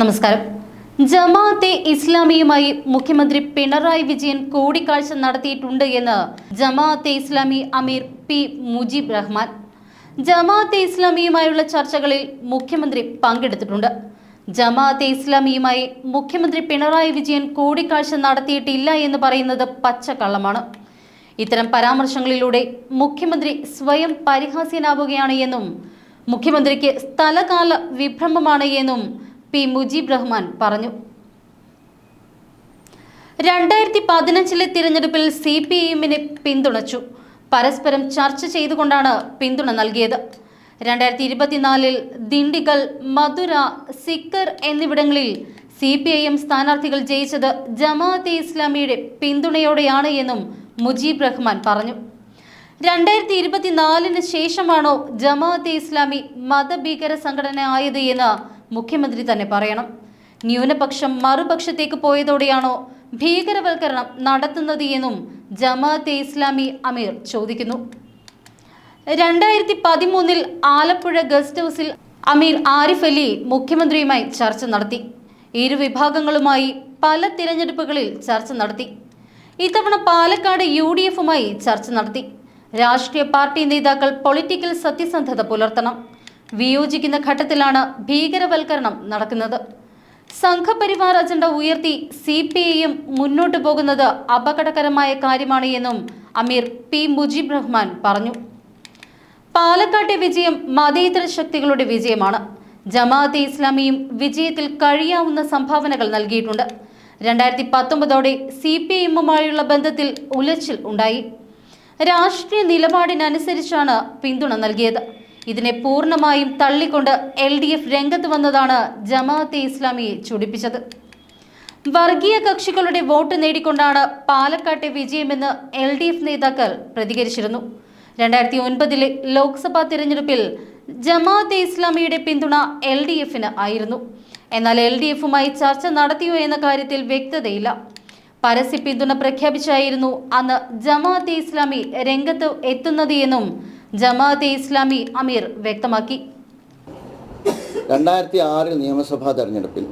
നമസ്കാരം. ജമാഅത്തെ ഇസ്ലാമിയുമായി മുഖ്യമന്ത്രി പിണറായി വിജയൻ കൂടിക്കാഴ്ച നടത്തിയിട്ടുണ്ട് എന്ന് ജമാഅത്തെ ഇസ്ലാമി അമീർ പി മുജീബ് റഹ്മാൻ. ജമാഅത്തെ ഇസ്ലാമിയുമായുള്ള ചർച്ചകളിൽ മുഖ്യമന്ത്രി പങ്കെടുത്തിട്ടുണ്ട്. ജമാഅത്തെ ഇസ്ലാമിയുമായി മുഖ്യമന്ത്രി പിണറായി വിജയൻ കൂടിക്കാഴ്ച നടത്തിയിട്ടില്ല എന്ന് പറയുന്നത് പച്ചക്കള്ളമാണ്. ഇത്തരം പരാമർശങ്ങളിലൂടെ മുഖ്യമന്ത്രി സ്വയം പരിഹാസ്യനാവുകയാണ് എന്നും മുഖ്യമന്ത്രിക്ക് സ്ഥലകാല വിഭ്രമമാണ് എന്നും പി മുജീബ് റഹ്മാൻ പറഞ്ഞു. രണ്ടായിരത്തി പതിനഞ്ചിലെ തിരഞ്ഞെടുപ്പിൽ സി പി എമ്മിനെ പിന്തുണച്ചു. പരസ്പരം ചർച്ച ചെയ്തുകൊണ്ടാണ് പിന്തുണ നൽകിയത്. രണ്ടായിരത്തി ഇരുപത്തിനാലിൽ ദിണ്ടിഗൽ മധുര സിക്കർ എന്നിവിടങ്ങളിൽ സി പി ഐ എം സ്ഥാനാർത്ഥികൾ ജയിച്ചത് ജമാഅത്തെ ഇസ്ലാമിയുടെ പിന്തുണയോടെയാണ് എന്നും മുജീബ് റഹ്മാൻ പറഞ്ഞു. രണ്ടായിരത്തി ഇരുപത്തിനാലിന് ശേഷമാണോ ജമാഅത്തെ ഇസ്ലാമി മതഭീകര സംഘടന ആയത് എന്ന് മുഖ്യമന്ത്രി തന്നെ പറയണം. ന്യൂനപക്ഷം മറുപക്ഷത്തേക്ക് പോയതോടെയാണോ ഭീകരവൽക്കരണം നടത്തുന്നത് എന്നും ജമാഅത്തെ ഇസ്ലാമി അമീർ ചോദിക്കുന്നു. രണ്ടായിരത്തി പതിമൂന്നിൽ ആലപ്പുഴ ഗസ്റ്റ് ഹൗസിൽ അമീർ ആരിഫ് അലി മുഖ്യമന്ത്രിയുമായി ചർച്ച നടത്തി. ഇരു വിഭാഗങ്ങളുമായി പല തിരഞ്ഞെടുപ്പുകളിൽ ചർച്ച നടത്തി. ഇത്തവണ പാലക്കാട് യു ഡി എഫുമായി ചർച്ച നടത്തി. രാഷ്ട്രീയ പാർട്ടി നേതാക്കൾ പൊളിറ്റിക്കൽ സത്യസന്ധത പുലർത്തണം. വിയോജിക്കുന്ന ഘട്ടത്തിലാണ് ഭീകരവൽക്കരണം നടക്കുന്നത്. സംഘപരിവാർ അജണ്ട ഉയർത്തി സി പി ഐയും മുന്നോട്ടു പോകുന്നത് അപകടകരമായ കാര്യമാണ് എന്നും അമീർ പി മുജീബ് റഹ്മാൻ പറഞ്ഞു. പാലക്കാട്ടെ വിജയം മതേതര ശക്തികളുടെ വിജയമാണ്. ജമാഅത്തെ ഇസ്ലാമിയും വിജയത്തിൽ കഴിയാവുന്ന സംഭാവനകൾ നൽകിയിട്ടുണ്ട്. രണ്ടായിരത്തി പത്തൊമ്പതോടെ സി പി എമ്മുമായുള്ള ബന്ധത്തിൽ ഉലച്ചിൽ ഉണ്ടായി. രാഷ്ട്രീയ നിലപാടിനനുസരിച്ചാണ് പിന്തുണ നൽകിയത്. ഇതിനെ പൂർണമായും തള്ളിക്കൊണ്ട് എൽ ഡി എഫ് രംഗത്ത് വന്നതാണ് ജമാഅത്തെ ഇസ്ലാമിയെ ചൊടിപ്പിച്ചത്. വർഗീയ കക്ഷികളുടെ വോട്ട് നേടിക്കൊണ്ടാണ് പാലക്കാട്ടെ വിജയമെന്ന് എൽ ഡി എഫ് നേതാക്കൾ പ്രതികരിച്ചിരുന്നു. രണ്ടായിരത്തി ഒൻപതിലെ ലോക്സഭാ തിരഞ്ഞെടുപ്പിൽ ജമാഅത്തെ ഇസ്ലാമിയുടെ പിന്തുണ എൽ ഡി എഫിന് ആയിരുന്നു. എന്നാൽ എൽ ഡി എഫുമായി ചർച്ച നടത്തിയോ എന്ന കാര്യത്തിൽ വ്യക്തതയില്ല. പരസ്യ പിന്തുണ പ്രഖ്യാപിച്ചായിരുന്നു അന്ന് ജമാഅത്തെ ഇസ്ലാമി രംഗത്ത് എത്തുന്നത് എന്നും ജമാഅത്തെ ഇസ്ലാമി അമീർ വ്യക്തമാക്കി. രണ്ടായിരത്തി ആറിൽ നിയമസഭാ തെരഞ്ഞെടുപ്പിൽ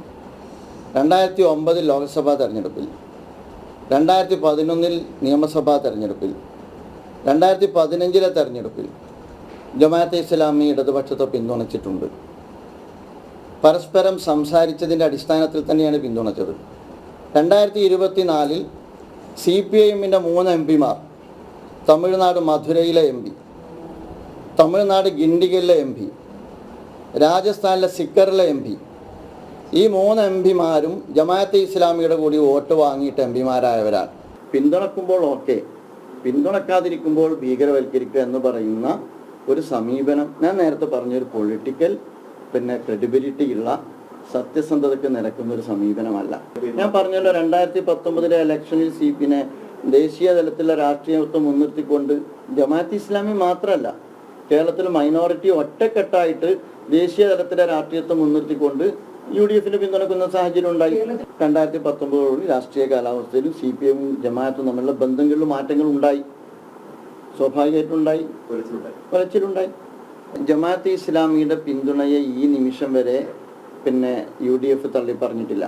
രണ്ടായിരത്തി ഒമ്പതിൽ ലോക്സഭാ തെരഞ്ഞെടുപ്പിൽ രണ്ടായിരത്തി പതിനൊന്നിൽ നിയമസഭാ തെരഞ്ഞെടുപ്പിൽ രണ്ടായിരത്തി പതിനഞ്ചിലെ തെരഞ്ഞെടുപ്പിൽ ജമാഅത്തെ ഇസ്ലാമി ഇടതുപക്ഷത്തെ പിന്തുണച്ചിട്ടുണ്ട്. പരസ്പരം സംസാരിച്ചതിന്റെ അടിസ്ഥാനത്തിൽ തന്നെയാണ് പിന്തുണച്ചത്. രണ്ടായിരത്തി ഇരുപത്തി നാലിൽ സി പി ഐ എമ്മിന്റെ മൂന്ന് എം പിമാർ തമിഴ്നാട് മധുരയിലെ എം പി തമിഴ്നാട് ഗിണ്ടിഗലിലെ എം പി രാജസ്ഥാനിലെ സിക്കറിലെ എം പി. ഈ മൂന്ന് എം പിമാരും ജമാഅത്തെ ഇസ്ലാമിയുടെ കൂടി വോട്ട് വാങ്ങിയിട്ട് എം പിമാരായവരാണ്. പിന്തുണക്കുമ്പോൾ ഓക്കെ. പിന്തുണക്കാതിരിക്കുമ്പോൾ ഭീകരവൽക്കരിക്കുക എന്ന് പറയുന്ന ഒരു സമീപനം. ഞാൻ നേരത്തെ പറഞ്ഞൊരു പൊളിറ്റിക്കൽ പിന്നെ ക്രെഡിബിലിറ്റി ഉള്ള സത്യസന്ധതയ്ക്ക് നിരക്കുന്ന ഒരു സമീപനമല്ല. ഞാൻ പറഞ്ഞല്ലോ രണ്ടായിരത്തി പത്തൊമ്പതിലെ ഇലക്ഷനിൽ സി പിന്നെ ദേശീയ തലത്തിലെ രാഷ്ട്രീയത്വം മുൻനിർത്തിക്കൊണ്ട് ജമാഅത്ത് ഇസ്ലാമി മാത്രമല്ല കേരളത്തിൽ മൈനോറിറ്റി ഒറ്റക്കെട്ടായിട്ട് ദേശീയ തലത്തിലെ രാഷ്ട്രീയത്തെ മുൻനിർത്തിക്കൊണ്ട് യു ഡി എഫിന് പിന്തുണക്കുന്ന സാഹചര്യം ഉണ്ടായി. രണ്ടായിരത്തി പത്തൊമ്പതോട് രാഷ്ട്രീയ കാലാവസ്ഥയിലും സി പി എമ്മും ജമാഅത്തും തമ്മിലുള്ള ബന്ധങ്ങളിലും മാറ്റങ്ങൾ ഉണ്ടായി. സ്വാഭാവികമായിട്ടുണ്ടായി വലച്ചിലുണ്ടായി ജമാഅത്ത് ഇസ്ലാമിയുടെ പിന്തുണയെ ഈ നിമിഷം വരെ പിന്നെ യു ഡി എഫ് തള്ളി പറഞ്ഞിട്ടില്ല